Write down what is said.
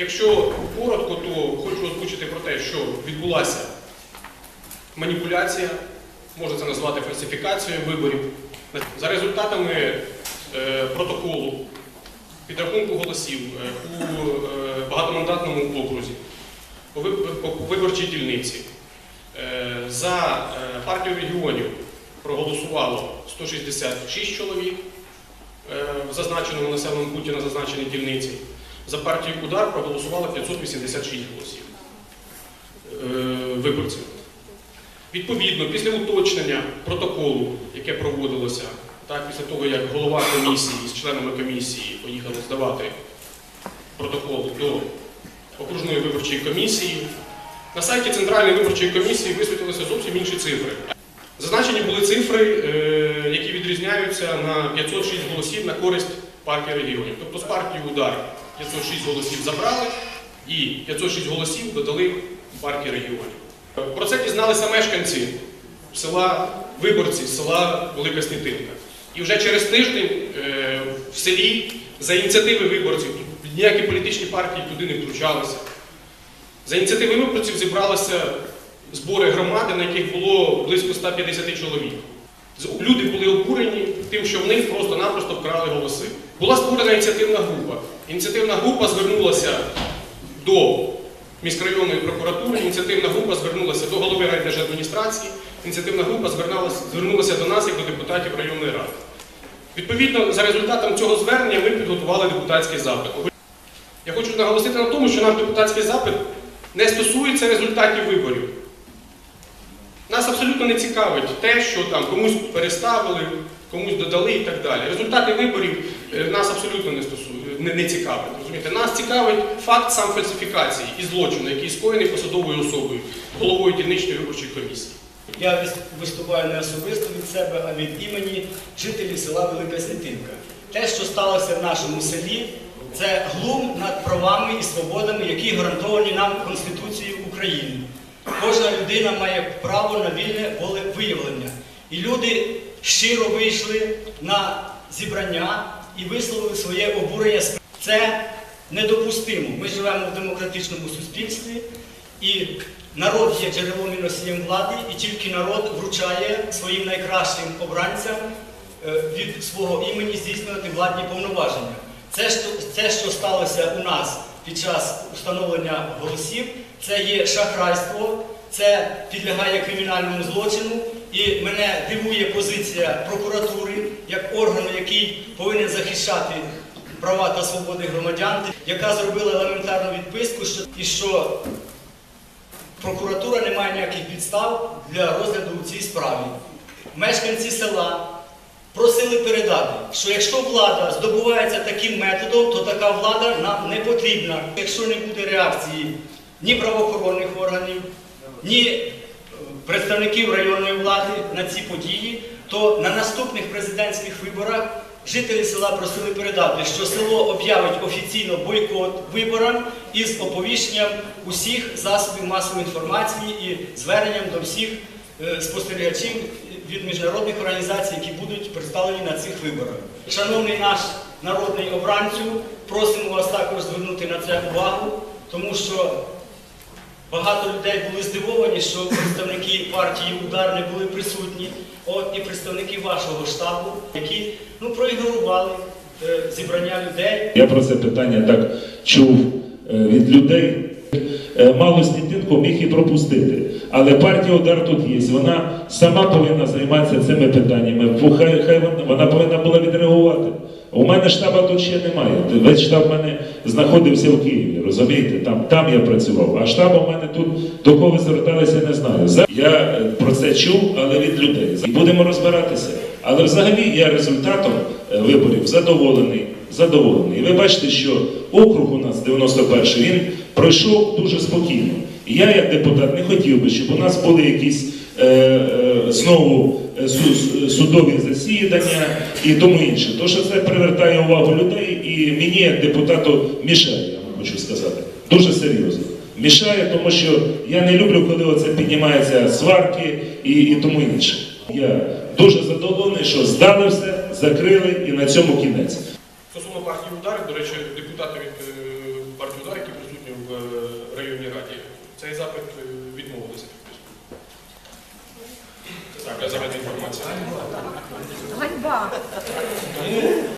Якщо коротко, то хочу озвучити про те, що відбулася маніпуляція, можна це назвати фальсифікацією виборів. За результатами е, протоколу підрахунку голосів е, у е, багатомандатному окрузі, по ви- по виборчій дільниці, за партію регіонів проголосувало 166 чоловік в зазначеному населеному пункті на зазначеній дільниці. За партію Удар проголосувало 586 голосів е, виборців. Відповідно, після уточнення протоколу, яке проводилося, так, після того, як голова комісії з членами комісії поїхали здавати протокол до окружної виборчої комісії, на сайті Центральної виборчої комісії висвітлилися зовсім інші цифри. Зазначені були цифри, е, які відрізняються на 506 голосів на користь партії регіонів. Тобто з партії Удар 506 голосів забрали і 506 голосів додали партії регіонів. Про це дізналися мешканці села, виборці села Велика Снітинка. І вже через тиждень е, в селі за ініціативи виборців, ніякі політичні партії туди не втручалися. За ініціативи виборців зібралися збори громади, на яких було близько 150 чоловік. Люди були обурені тим, що в них просто-напросто вкрали голоси. Була створена ініціативна група. Ініціативна група звернулася до міськрайонної прокуратури, ініціативна група звернулася до голови райдержадміністрації, ініціативна група звернулася, до нас як до депутатів районної ради. Відповідно, за результатом цього звернення ми підготували депутатський запит. Я хочу наголосити на тому, що наш депутатський запит не стосується результатів виборів. Нас абсолютно не цікавить те, що там комусь переставили, комусь додали і так далі. Результати виборів е, нас абсолютно не стосують, не, не цікавить. Розумієте? Нас цікавить факт сам фальсифікації і злочину, який скоєний посадовою особою, головою дільничної виборчої комісії. Я виступаю не особисто від себе, а від імені жителів села Велика Снітинка. Те, що сталося в нашому селі, це глум над правами і свободами, які гарантовані нам Конституцією України. Кожна людина має право на вільне волевиявлення. І люди щиро вийшли на зібрання і висловили своє обурення. Це недопустимо. Ми живемо в демократичному суспільстві, і народ є джерелом і носієм влади, і тільки народ вручає своїм найкращим обранцям е, від свого імені здійснювати владні повноваження. Це, це, що сталося у нас під час встановлення голосів, це є шахрайство, це підлягає кримінальному злочину. І мене дивує позиція прокуратури як органу, який повинен захищати права та свободи громадян, яка зробила елементарну відписку, що, і що прокуратура не має ніяких підстав для розгляду у цій справі. Мешканці села просили передати, що якщо влада здобувається таким методом, то така влада нам не потрібна. Якщо не буде реакції ні правоохоронних органів, ні представників районної влади на ці події, то на наступних президентських виборах жителі села просили передати, що село об'явить офіційно бойкот виборам із оповіщенням усіх засобів масової інформації і зверненням до всіх е, спостерігачів від міжнародних організацій, які будуть представлені на цих виборах. Шановний наш народний обранцю, просимо вас також звернути на це увагу, тому що Багато людей були здивовані, що представники партії Удар не були присутні, от і представники вашого штабу, які ну, проігнорували е, зібрання людей. Я про це питання так чув е, від людей. Е, Мало Снітинко міг і пропустити. Але партія удар тут є. Вона сама повинна займатися цими питаннями. Хай, хай вона, вона повинна була відреагувати. У мене штаба тут ще немає. Весь штаб в мене знаходився в Києві. Розумієте? Там, там я працював. А штабу в мене тут до кого зверталися, не знаю. Я е, про це чув, але від людей. І будемо розбиратися. Але взагалі я результатом е, виборів задоволений. Задоволений. І ви бачите, що округ у нас 91 він пройшов дуже спокійно. Я, як депутат, не хотів би, щоб у нас були якісь е, е, знову е, судові засідання і тому інше. То, що це привертає увагу людей, і мені, як депутату, мішає, я вам хочу сказати. Дуже серйозно. Мішає, тому що я не люблю, коли оце піднімаються сварки і, і тому інше. Я дуже задоволений, що здали все, закрили і на цьому кінець. Стосовно партії ударів, до речі, депутати від е, партії удар, які присутні цей запит е, відмовилися підписувати. Це така загальна інформація. Ганьба. Тому